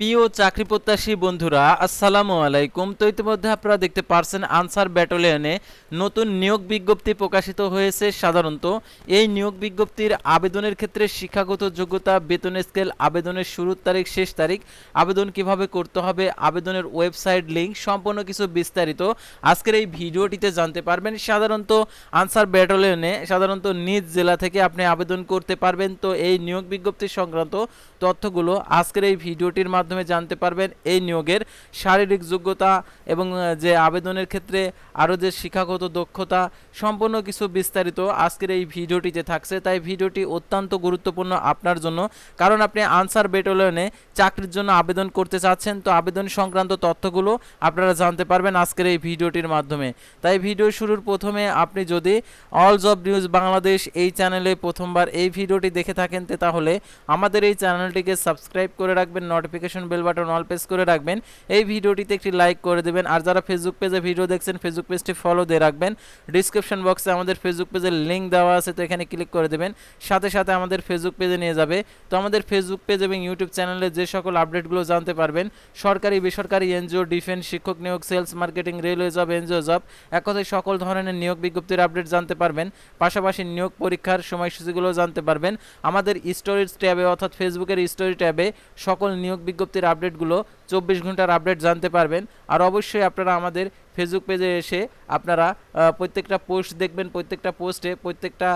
প্রিয় চাকরি প্রত্যাশী বন্ধুরা, আসসালামু আলাইকুম। তো ইতিমধ্যে আপনারা দেখতে পারছেন আনসার ব্যাটালিয়নে নতুন নিয়োগ বিজ্ঞপ্তি প্রকাশিত হয়েছে সাধারণত। এই নিয়োগ বিজ্ঞপ্তির আবেদনের ক্ষেত্রে শিক্ষাগত যোগ্যতা, বেতন স্কেল, আবেদনের শুরুর তারিখ, শেষ তারিখ, আবেদন কীভাবে করতে হবে, আবেদনের ওয়েবসাইট লিংক, সম্পূর্ণ কিছু বিস্তারিত আজকের এই ভিডিওটিতে জানতে পারবেন। সাধারণত আনসার ব্যাটালিয়নে সাধারণত নিজ জেলা থেকে আপনি আবেদন করতে পারবেন। তো এই নিয়োগ বিজ্ঞপ্তি সংক্রান্ত তথ্যগুলো আজকের এই ভিডিওটির মাধ্যমে জানতে পারবেন এই নিয়োগের শারীরিক যোগ্যতা এবং যে আবেদনের ক্ষেত্রে আরও যে শিক্ষাগত দক্ষতা সম্পূর্ণ কিছু বিস্তারিত আজকের এই ভিডিওটিতে থাকছে, তাই ভিডিওটি অত্যন্ত গুরুত্বপূর্ণ আপনার জন্য। কারণ আপনি আনসার ব্যাটালিয়নে চাকরির জন্য আবেদন করতে চাচ্ছেন, তো আবেদন সংক্রান্ত তথ্যগুলো আপনারা জানতে পারবেন আজকের এই ভিডিওটির মাধ্যমে। তাই ভিডিও শুরুর প্রথমে আপনি যদি অল জব নিউজ বাংলাদেশ এই চ্যানেলে প্রথমবার এই ভিডিওটি দেখে থাকেন তাহলে আমাদের এই চ্যানেলটিকে সাবস্ক্রাইব করে রাখবেন notification bell button all press করে রাখবেন। এই ভিডিওটিতে একটি লাইক করে দেবেন। আর যারা ফেসবুক পেজে ভিডিও দেখছেন ফেসবুক পেজটি ফলো দিয়ে রাখবেন। ডিসক্রিপশন বক্সে আমাদের ফেসবুক পেজের লিঙ্ক দেওয়া আছে, তো এখানে ক্লিক করে দেবেন। সাথে সাথে আমাদের ফেসবুক পেজে নিয়ে যাবে। তো আমাদের ফেসবুক পেজ এবং ইউটিউব চ্যানেলে যে সকল আপডেটগুলো জানতে পারবেন, সরকারি, বেসরকারি, এনজিও ডিফেন্স শিক্ষক নিয়োগ sales marketing railway job NGO job এক কথায় সকল ধরনের নিয়োগ বিজ্ঞপ্তির আপডেট জানতে পারবেন। পাশাপাশি নিয়োগ পরীক্ষার সময়সূচিগুলো জানতে পারবেন। আমাদের স্টোরিজ ট্যাবে অর্থাৎ ফেসবুকের স্টোরি ট্যাবে সকল নিয়োগ বিজ্ঞপ্তির আপডেটগুলো চব্বিশ ঘণ্টার আপডেট জানতে পারবেন। আর অবশ্যই আপনারা আমাদের ফেসবুক পেজে এসে আপনারা প্রত্যেকটা পোস্ট দেখবেন, প্রত্যেকটা পোস্টে প্রত্যেকটা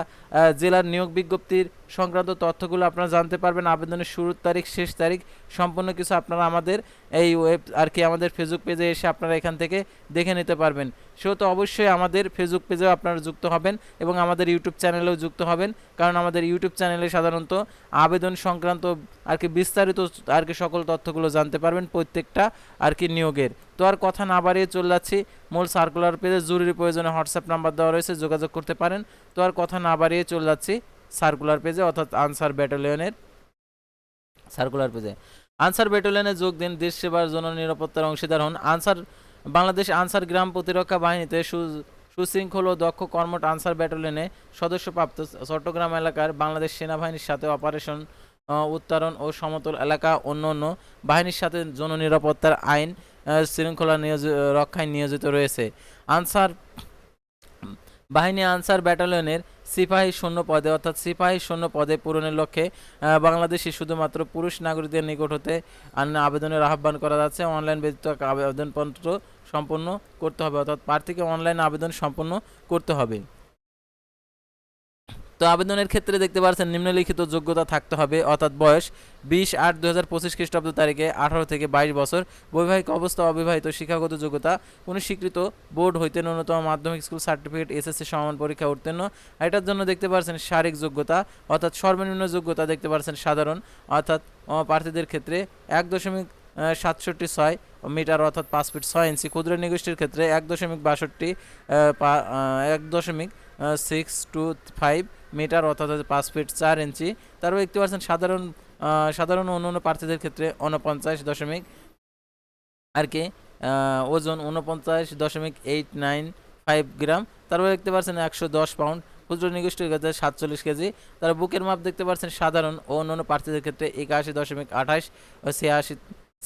জেলার নিয়োগ বিজ্ঞপ্তির সংক্রান্ত তথ্যগুলো আপনারা জানতে পারবেন। আবেদনের শুরুর তারিখ, শেষ তারিখ সম্পূর্ণ কিছু আপনারা আমাদের এই ওয়েব আর কি আমাদের ফেসবুক পেজে এসে আপনারা এখান থেকে দেখে নিতে পারবেন। সেহেতু অবশ্যই আমাদের ফেসবুক পেজেও আপনারা যুক্ত হবেন এবং আমাদের ইউটিউব চ্যানেলেও যুক্ত হবেন। কারণ আমাদের ইউটিউব চ্যানেলে সাধারণত আবেদন সংক্রান্ত আর কি বিস্তারিত আর কি সকল তথ্যগুলো জানতে পারবেন প্রত্যেকটা আর কি নিয়োগের। তো আর কথা না বাড়িয়ে চলে যাচ্ছি। মূল সার্কুলার পেজে জরুরি প্রয়োজনে হোয়াটসঅ্যাপ নাম্বার দেওয়া রয়েছে, যোগাযোগ করতে পারেন। তো আর কথা না বাড়িয়ে চলে যাচ্ছি সার্কুলার পেজে অর্থাৎ আনসার ব্যাটালিয়নের সার্কুলার পেজে আনসার ব্যাটালিয়নে যোগ দিন, দেশ সেবার জন্য নিরাপত্তার অংশীদার হন। আনসার বাংলাদেশ আনসার গ্রাম প্রতিরক্ষা বাহিনীতে সু- সুশৃঙ্খল ও দক্ষ কর্মঠ আনসার ব্যাটালিয়নে সদস্যপ্রাপ্ত চট্টগ্রাম এলাকার বাংলাদেশ সেনাবাহিনীর সাথে অপারেশন উত্তরণ ও সমতল এলাকা, অন্য অন্য বাহিনীর সাথে জননিরাপত্তার আইন শৃঙ্খলা নিয়োজি- রক্ষায় নিয়োজিত রয়েছে। আনসার বাহিনী আনসার ব্যাটালিয়নের সিপাহী শূন্য পদে, অর্থাৎ সিপাহী শূন্য পদে পূরণের লক্ষ্যে বাংলাদেশে শুধুমাত্র পুরুষ নাগরিকদের নিকট হতে আবেদনের আহ্বান করা যাচ্ছে। অনলাইন ব্যতীত আবেদনপত্র সম্পন্ন করতে হবে, অর্থাৎ প্রার্থীকে অনলাইন আবেদন সম্পন্ন করতে হবে। তো আবেদনের ক্ষেত্রে দেখতে পাচ্ছেন নিম্নলিখিত যোগ্যতা থাকতে হবে, অর্থাৎ বয়স বিশ আট দু হাজার পঁচিশ খ্রিস্টাব্দ তারিখে আঠারো থেকে বাইশ বছর, বৈবাহিক অবস্থা অবিবাহিত, শিক্ষাগত যোগ্যতা কোনো স্বীকৃত বোর্ড হইতে ন্যূনতম মাধ্যমিক স্কুল সার্টিফিকেট, এসএসসি সমান পরীক্ষা উত্তীর্ণ। এটার জন্য দেখতে পাচ্ছেন শারীরিক যোগ্যতা, অর্থাৎ সর্বনিম্ন যোগ্যতা দেখতে পাচ্ছেন সাধারণ, অর্থাৎ প্রার্থীদের ক্ষেত্রে এক দশমিক সাতষট্টি ছয় মিটার, অর্থাৎ পাঁচ ফিট ছয় ইঞ্চি। ক্ষুদ্র নিগোষ্ঠীর ক্ষেত্রে এক দশমিক বাষট্টি এক দশমিক সিক্স টু ফাইভ মিটার অর্থাৎ পাঁচ ফিট চার ইঞ্চি। তারপর দেখতে পাচ্ছেন সাধারণ সাধারণ অন্য অন্য প্রার্থীদের ক্ষেত্রে উনপঞ্চাশ দশমিক আর কি ওজন উনপঞ্চাশ দশমিক এইট নাইন ফাইভ গ্রাম। তারপর দেখতে পাচ্ছেন একশো দশ পাউন্ড। ক্ষুদ্র নিগোষ্ঠীর ক্ষেত্রে সাতচল্লিশ কেজি। তার বুকের মাপ দেখতে পাচ্ছেন সাধারণ ও অন্যান্য প্রার্থীদের ক্ষেত্রে একাশি দশমিক আঠাশ ও ছিয়াশি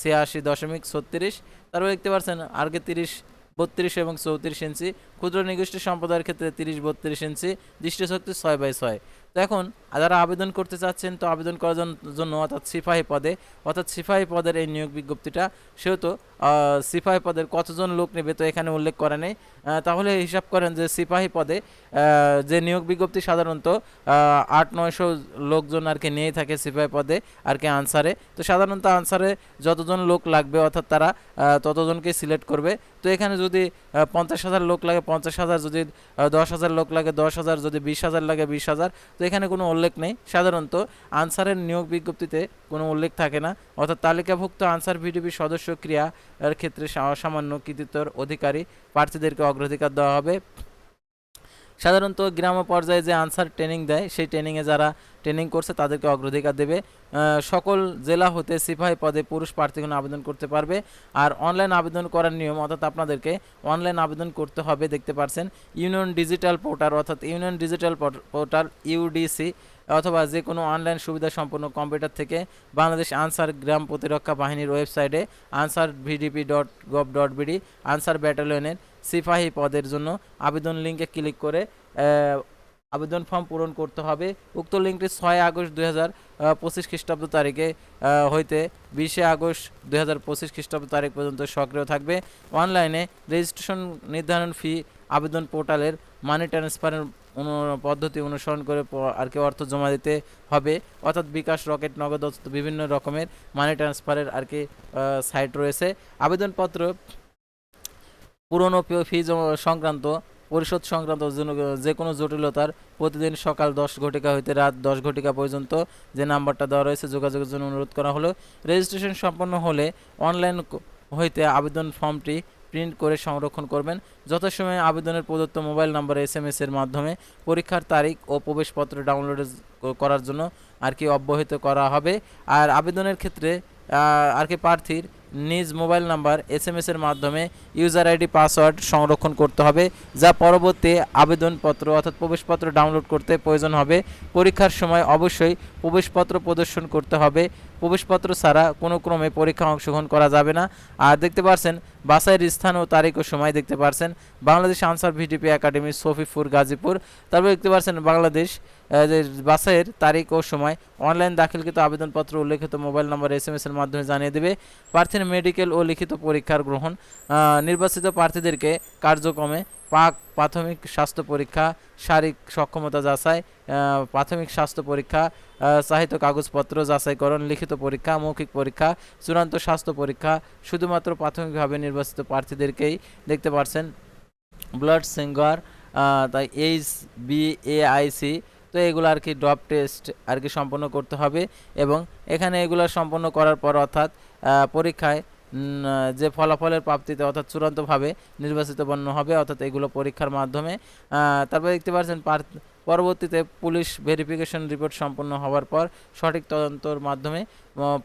ছিয়াশি দশমিক ছত্রিশ। তারপর দেখতে পাচ্ছেন আরকে তিরিশ বত্রিশ এবং চৌত্রিশ ইঞ্চি। ক্ষুদ্র নিগোষ্ঠী সম্প্রদায়ের ক্ষেত্রে তিরিশ, বত্রিশ ইঞ্চি। দৃষ্টিশক্তি ছয় বাই ছয়। তো এখন যারা আবেদন করতে চাচ্ছেন, তো আবেদন করার জন্য অর্থাৎ সিপাহী পদে, অর্থাৎ সিপাহী পদের এই নিয়োগ বিজ্ঞপ্তিটা, সেহেতু সিপাহী পদের কতজন লোক নেবে তো এখানে উল্লেখ করা নেই। তাহলে হিসাব করেন যে সিপাহী পদে যে নিয়োগ বিজ্ঞপ্তি সাধারণত আট, নয়শো লোকজন আর কি নিয়েই থাকে সিপাহী পদে আর কি আনসারে। তো সাধারণত আনসারে যতজন লোক লাগবে, অর্থাৎ তারা ততজনকে সিলেক্ট করবে। তো এখানে যদি পঞ্চাশ হাজার লোক লাগে, পঞ্চাশ হাজার, যদি দশ হাজার লোক লাগে, দশ হাজার, যদি বিশ হাজার লাগে, বিশ হাজার, তো এখানে কোনো উল্লেখ নেই। সাধারণত আনসারের নিয়োগ বিজ্ঞপ্তিতে কোনো উল্লেখ থাকে না। অর্থাৎ তালিকাভুক্ত আনসার ভিডিপি সদস্য ক্রিয়া এর ক্ষেত্রে সামান্য কৃতিত্বর অধিকারী প্রার্থীদেরকে অগ্রাধিকার দেওয়া হবে। সাধারণত গ্রাম পর্যায়ে যে আনসার ট্রেনিং দেয়, সেই ট্রেনিংয়ে যারা ট্রেনিং করছে, তাদেরকে অগ্রাধিকার দেবে। সকল জেলা হতে সিপাহী পদে পুরুষ প্রার্থীগণ আবেদন করতে পারবে। আর অনলাইন আবেদন করার নিয়ম, অর্থাৎ আপনাদেরকে অনলাইন আবেদন করতে হবে, দেখতে পারছেন, ইউনিয়ন ডিজিটাল পোর্টাল, অর্থাৎ ইউনিয়ন ডিজিটাল পোর্টাল, ইউডিসি, অথবা যে কোনো অনলাইন সুবিধা সম্পন্ন কম্পিউটার থেকে বাংলাদেশ আনসার গ্রাম প্রতিরক্ষা বাহিনীর ওয়েবসাইটে Ansar VDP dot gov dot BD, Ansar ব্যাটালিয়নের সিপাহী পদের জন্য আবেদন লিঙ্কে ক্লিক করে আবেদন ফর্ম পূরণ করতে হবে। উক্ত লিঙ্কটি ছয় আগস্ট দুই হাজার পঁচিশ খ্রিস্টাব্দ তারিখে হইতে বিশে আগস্ট দুই হাজার পঁচিশ খ্রিস্টাব্দ তারিখ পর্যন্ত সক্রিয় থাকবে। অনলাইনে রেজিস্ট্রেশন নির্ধারণ ফি আবেদন পোর্টালের মানি ট্রান্সফারের অনু- পদ্ধতি অনুসরণ করে আর কি অর্থ জমা দিতে হবে। অর্থাৎ বিকাশ, রকেট, নগদ বিভিন্ন রকমের মানি ট্রান্সফারের আর কি সাইট রয়েছে। আবেদনপত্র পুরনো ফি সংক্রান্ত, পরিশোধ সংক্রান্ত যে কোনো জটিলতার প্রতিদিন সকাল দশ ঘটিকা হইতে রাত দশ ঘটিকা পর্যন্ত যে নাম্বারটা দেওয়া রয়েছে, যোগাযোগের জন্য অনুরোধ করা হলো। রেজিস্ট্রেশন সম্পন্ন হলে অনলাইন হইতে আবেদন ফর্মটি প্রিন্ট করে সংরক্ষণ করবেন। যথাসময়ে আবেদনের প্রদত্ত মোবাইল নাম্বার এস এম এর মাধ্যমে পরীক্ষার তারিখ ও প্রবেশপত্র ডাউনলোড করার জন্য আর কি অব্যাহত করা হবে। আর আবেদনের ক্ষেত্রে আর কি প্রার্থীর নিজ মোবাইল নাম্বার এস এম এর মাধ্যমে ইউজার আইডি, পাসওয়ার্ড সংরক্ষণ করতে হবে, যা পরবর্তী আবেদনপত্র অর্থাৎ প্রবেশপত্র ডাউনলোড করতে প্রয়োজন হবে। পরীক্ষার সময় অবশ্যই প্রবেশপত্র প্রদর্শন করতে হবে। প্রবেশপত্র ছাড়া কোনো ক্রমে পরীক্ষা অংশগ্রহণ করা যাবে না। আর দেখতে পারছেন বাসাইয়ের স্থান ও তারিখ ও সময় দেখতে পারছেন। Bangladesh Ansar VDP academy Safipur Gazipur. তারপর দেখতে পারছেন, বাংলাদেশ বাসাইয়ের তারিখ ও সময় অনলাইন দাখিলকৃত আবেদনপত্র উল্লেখিত mobile number S M S এর মাধ্যমে জানিয়ে দেবে। প্রার্থীর মেডিকেল ও লিখিত পরীক্ষার গ্রহণ। নির্বাচিত প্রার্থীদেরকে কার্যক্রমে পাক প্রাথমিক স্বাস্থ্য পরীক্ষা, শারীরিক সক্ষমতা যাচাই প্রাথমিক স্বাস্থ্য পরীক্ষা চাহিত কাগজপত্র যাচাইকরণ, লিখিত পরীক্ষা, মৌখিক পরীক্ষা, চূড়ান্ত স্বাস্থ্য পরীক্ষা, শুধুমাত্র প্রাথমিকভাবে নির্বাচিত প্রার্থীদেরকেই দেখতে পারছেন ব্লাড সিঙ্গার তাই এইচ বি এ আইসি তো এগুলো আর কি ড্রপ টেস্ট আর কি সম্পন্ন করতে হবে এবং এখানে এগুলো সম্পন্ন করার পর অর্থাৎ পরীক্ষায় যে ফলাফলের প্রাপ্তিতে অর্থাৎ চূড়ান্তভাবে নির্বাচিত বন্য হবে, অর্থাৎ এগুলো পরীক্ষার মাধ্যমে। তারপরে দেখতে পাচ্ছেন পরবর্তীতে পুলিশ ভেরিফিকেশন রিপোর্ট সম্পন্ন হওয়ার পর সঠিক তদন্তর মাধ্যমে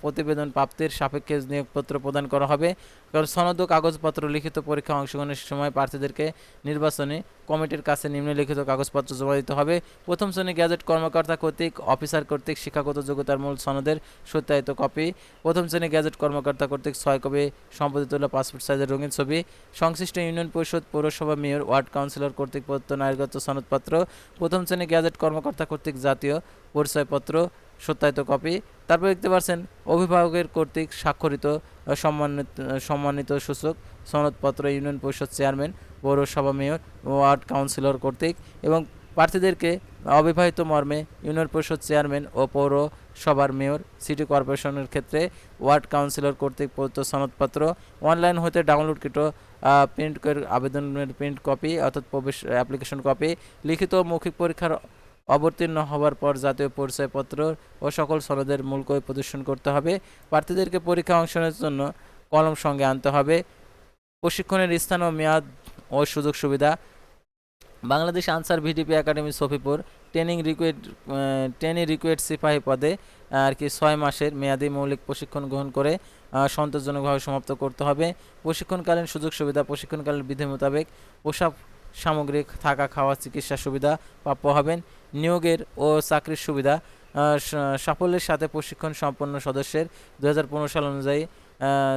প্রতিবেদন প্রাপ্তির সাপেক্ষে নিয়োগপত্র প্রদান করা হবে। কারণ সনদ কাগজপত্র লিখিত পরীক্ষা অংশগ্রহণের সময় প্রার্থীদেরকে নির্বাচনী কমিটির কাছে নিম্নলিখিত কাগজপত্র জমা দিতে হবে। প্রথম শ্রেণি গ্যাজেট কর্মকর্তা কর্তৃক, অফিসার কর্তৃক শিক্ষাগত যোগ্যতার মূল সনদের সত্যায়িত কপি, প্রথম শ্রেণি গ্যাজেট কর্মকর্তা কর্তৃক ছয় কপি, সম্পাদিত হলো পাসপোর্ট সাইজের রঙিন ছবি। সংশ্লিষ্ট ইউনিয়ন পরিষদ পৌরসভা মেয়র, ওয়ার্ড কাউন্সিলর কর্তৃক প্রদত্ত নাগরিকত্ব সনদপত্র, প্রথম শ্রেণি গ্যাজেট কর্মকর্তা কর্তৃক জাতীয় পরিচয়পত্র, সত্যায়িত কপি। তারপর দেখতে পাচ্ছেন অভিভাবকের কর্তৃক স্বাক্ষরিত সম্মানিত সম্মানিত সূচক, সনদপত্র, ইউনিয়ন পরিষদ চেয়ারম্যান, পৌরসভা মেয়র ওয়ার্ড কাউন্সিলর কর্তৃক এবং প্রার্থীদেরকে অবিবাহিত মর্মে ইউনিয়ন পরিষদ চেয়ারম্যান ও পৌরসভার মেয়র, সিটি কর্পোরেশনের ক্ষেত্রে ওয়ার্ড কাউন্সিলর কর্তৃক প্রদত্ত সনদপত্র অনলাইন হতে ডাউনলোডকৃত প্রিন্ট আবেদনের প্রিন্ট কপি অর্থাৎ প্রবেশ অ্যাপ্লিকেশন কপি লিখিত মৌখিক পরীক্ষার অবতীর্ণ হওয়ার পর জাতীয় পরিচয়পত্র ও সকল সনদের মূল কপি প্রদর্শন করতে হবে। প্রার্থীদেরকে পরীক্ষা অংশনের জন্য কলম সঙ্গে আনতে হবে। প্রশিক্ষণের স্থান ও মেয়াদ ও সুযোগ সুবিধা। Bangladesh Ansar VDP academy Safipur training recruit training recruit সিপাহী পদে আর কি ছয় মাসের মেয়াদি মৌলিক প্রশিক্ষণ গ্রহণ করে সন্তোষজনকভাবে সমাপ্ত করতে হবে। প্রশিক্ষণকালীন সুযোগ সুবিধা, প্রশিক্ষণকালীন বিধি মোতাবেক পোশাক সামগ্রিক থাকা, খাওয়া, চিকিৎসা সুবিধা প্রাপ্য হবেন। নিয়োগের ও চাকরির সুবিধা সাফল্যের সাথে প্রশিক্ষণ সম্পন্ন সদস্যের দু হাজার পনেরো সাল অনুযায়ী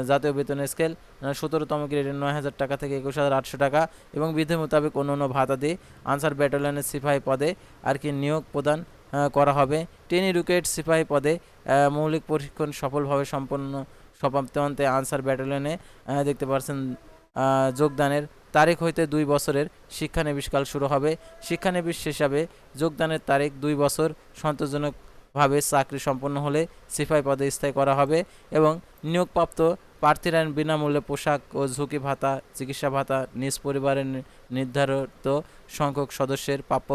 জাতীয় বেতন স্কেল সতেরোতম গ্রেডের নয় হাজার টাকা থেকে একুশ হাজার আটশো টাকা এবং বিধি মোতাবেক অন্য অন্য ভাতা দিয়ে আনসার ব্যাটালিয়নের সিপাহী পদে আর কি নিয়োগ প্রদান করা হবে। টেন এডুকেট সিপাহী পদে মৌলিক প্রশিক্ষণ সফলভাবে সম্পন্ন সমাপ্তান্তে আনসার ব্যাটালিয়নে দেখতে পাচ্ছেন যোগদানের তারিখ হইতে দুই বছরের শিক্ষানবিশকাল শুরু হবে। শিক্ষানবিশ হিসাবে যোগদানের তারিখ দুই বছর। সন্তোষজনকভাবে চাকরি সম্পন্ন হলে সিপাহী পদে স্থায়ী করা হবে এবং নিয়োগপ্রাপ্ত প্রার্থীরা বিনামূল্যে পোশাক ও ঝুঁকি ভাতা, চিকিৎসা ভাতা, নিজ পরিবারের নির্ধারিত সংখ্যক সদস্যের প্রাপ্য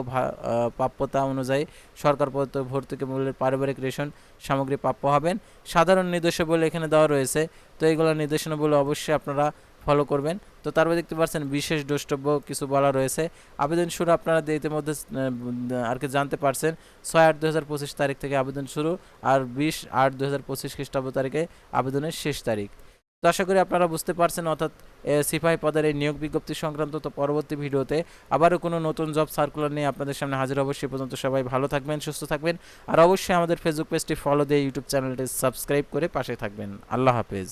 প্রাপ্যতা অনুযায়ী সরকার প্রদত্ত ভর্তুকি মূল্যের পারিবারিক রেশন সামগ্রী প্রাপ্য হবেন। সাধারণ নির্দেশাবলী এখানে দেওয়া রয়েছে। তো এইগুলো নির্দেশনাবলী অবশ্যই আপনারা ফলো করবেন। তো তারপরে দেখতে পাচ্ছেন বিশেষ দ্রষ্টব্য কিছু বলা রয়েছে। আবেদন শুরু আপনারা ইতিমধ্যে আর কি জানতে পারছেন। ছয় আট দু হাজার পঁচিশ তারিখ থেকে আবেদন শুরু আর বিশ আট দু হাজার পঁচিশ খ্রিস্টাব্দ তারিখে আবেদনের শেষ তারিখ। তো আশা করি আপনারা বুঝতে পারছেন, অর্থাৎ সিপাহী পদের এই নিয়োগ বিজ্ঞপ্তি সংক্রান্ত তো পরবর্তী ভিডিওতে আবারও কোনো নতুন জব সার্কুলার নিয়ে আপনাদের সামনে হাজির হব। সে পর্যন্ত সবাই ভালো থাকবেন, সুস্থ থাকবেন। আর অবশ্যই আমাদের ফেসবুক পেজটি ফলো দিয়ে ইউটিউব চ্যানেলটি সাবস্ক্রাইব করে পাশে থাকবেন। আল্লাহ হাফেজ।